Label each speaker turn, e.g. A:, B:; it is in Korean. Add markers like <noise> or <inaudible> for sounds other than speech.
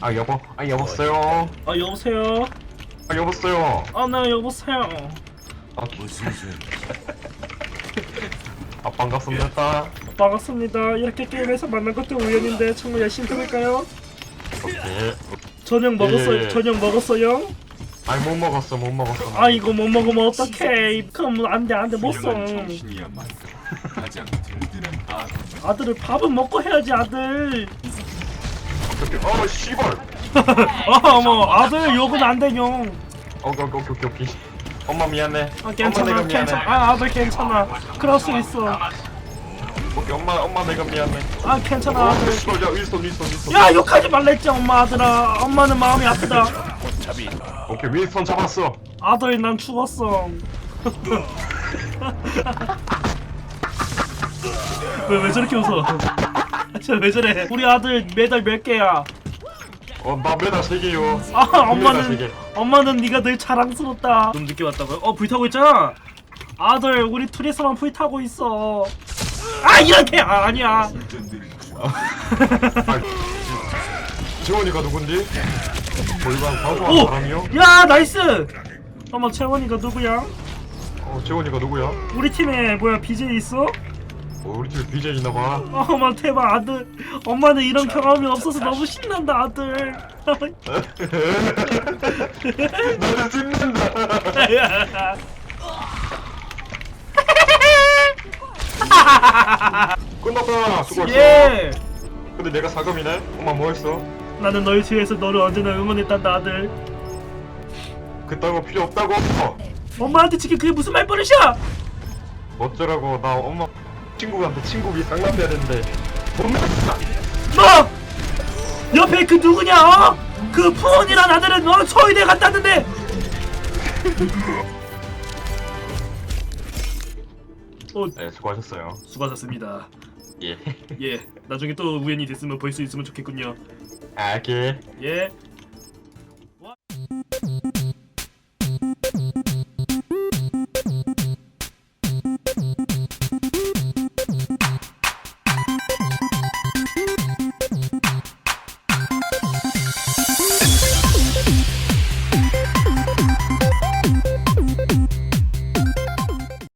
A: 아 여보 아 여보세요
B: 아 여보세요.
A: 아 여보세요
B: 아 나 여보세요.
A: 아, <laughs> 아 반갑습니다
B: 반갑습니다. 이렇게 게임에서 만난 것도 우연인데 정말 열심히 해볼까요?
A: 오케이
B: 저녁 먹었어요.
A: 예.
B: 저녁 먹었어요?
A: 아니 못 먹었어 못 먹었어
B: 아 이거 못 먹으면 어떡해? 그럼 안돼 안돼 못 써.
C: 정신이야말로 가장 든든한 아
B: 아들을 밥은 먹고 해야지 아들.
A: 어 씨발
B: 아 <laughs> 어머 아들 욕은 안 되뇨.
A: 오케이 오케이 오케이 오케이 엄마 미안해
B: 아
A: 엄마
B: 괜찮아
A: 내가 미안해
B: 괜찮아. 아 아들 괜찮아. 그럴 수 있어.
A: 오케이 엄마 엄마 내가 미안해
B: 아 괜찮아
A: 어
B: 아들.
A: 씨발 야 윌슨 윌슨 윌슨
B: 야 욕하지 말랬지 엄마 아들아. 엄마는 마음이 아프다.
A: 오케이 윌슨 잡았어
B: 아들 난 죽었어. <laughs> 왜 왜 저렇게 웃어? <laughs> 쟤왜 저래? 우리 아들 메달 몇 개야?
A: 어나 메달 세 개요 <laughs>
B: 아
A: 메달 세
B: 엄마는
A: 개.
B: 엄마는 네가 늘 자랑스럽다. 좀 늦게 왔다고요? 어 불 타고 있잖아. 아들 우리 둘이서만 불 타고 있어. 아 이렇게 아, 아니야.
C: 운전들이
A: 아, <laughs> 지원이가 누군지? 골반
B: 오!
A: 사람이요?
B: 야 나이스. 어머 채원이가 누구야?
A: 어 지원이가 누구야?
B: 우리 팀에 뭐야 BJ 있어?
A: 어, 우리 팀에 BJ 있나봐
B: 어머 대박 아들. 엄마는 이런 경험이 없어서 너무 신난다 아들. <laughs>
A: 나는 신난다 <laughs> 끝났다 수고했어
B: 예.
A: 근데 내가 4금이네? 엄마 뭐 했어?
B: 나는 너희 뒤에서 너를 언제나 응원했단다 아들.
A: 그딴 거 필요 없다고 어,
B: 엄마한테 지금 그게 무슨 말버릇이야?
A: 어쩌라고 나 엄마 친구한테 친구 위 상담해야 되는데 돈 냈어
B: 너 옆에 그 누구냐? 어? 그 푸온이란 아들은 너 서울대 갔다는데. 어
A: 네 수고하셨어요
B: 수고하셨습니다.
A: 예
B: 예 나중에 또 우연히 됐으면 볼 수 있으면 좋겠군요.
A: 아, 오케이
B: 예.